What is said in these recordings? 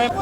এই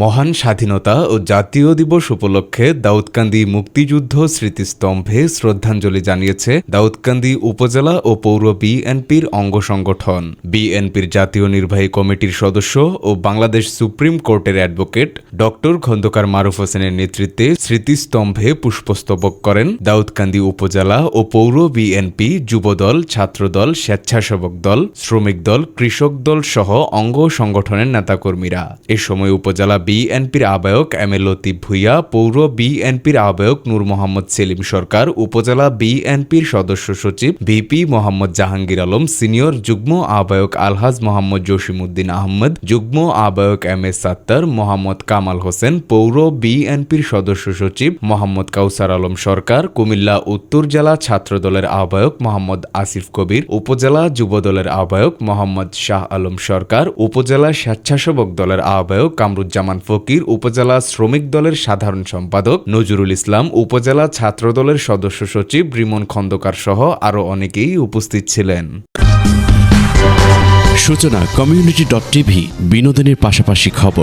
মহান স্বাধীনতা ও জাতীয় দিবস উপলক্ষে দাউদকান্দি মুক্তিযুদ্ধ স্মৃতিস্তম্ভে শ্রদ্ধাঞ্জলি জানিয়েছে দাউদকান্দি উপজেলা ও পৌর বিএনপির অঙ্গ সংগঠন। বিএনপির জাতীয় নির্বাহী কমিটির সদস্য ও বাংলাদেশ সুপ্রিম কোর্টের অ্যাডভোকেট ডক্টর খন্দকার মারুফ হোসেনের নেতৃত্বে স্মৃতিস্তম্ভে পুষ্পস্তবক করেন দাউদকান্দি উপজেলা ও পৌর বিএনপি যুবদল, ছাত্রদল, স্বেচ্ছাসেবক দল, শ্রমিক দল, কৃষক দল সহ অঙ্গ সংগঠনের নেতাকর্মীরা। এ সময় উপজেলা বিএনপির আহ্বায়ক এম এ লতিফ ভুইয়া, পৌর বিএনপির আহ্বায়ক নূর মোহাম্মদ সেলিম সরকার, উপজেলা বিএনপির সদস্য সচিব ভিপি মোহাম্মদ জাহাঙ্গীর আলম, সিনিয়র যুগ্ম আহ্বায়ক আলহাজ মোহাম্মদ জসিমউদ্দিন আহমদ যুগ্ম আহ্বায়ক এম এস সাত্তার, মোহাম্মদ কামাল হোসেন, পৌর বিএনপির সদস্য সচিব মোহাম্মদ কাউসার আলম সরকার, কুমিল্লা উত্তর জেলা ছাত্রদলের আহ্বায়ক মোহাম্মদ আসিফ কবির, উপজেলা যুবদলের আহ্বায়ক মোহাম্মদ শাহ আলম সরকার, উপজেলা স্বেচ্ছাসেবক দলের আহ্বায়ক কামরুজ্জামান ফকির উপজেলা শ্রমিক দলের সাধারণ সম্পাদক, নজরুল ইসলাম উপজেলা ছাত্র দলের সদস্য সচিব রিমন খন্দকার সহ আরও অনেকেই উপস্থিত ছিলেন। সূচনা কমিউনিটি ডট টিভি, বিনোদনের পাশাপাশি খবর।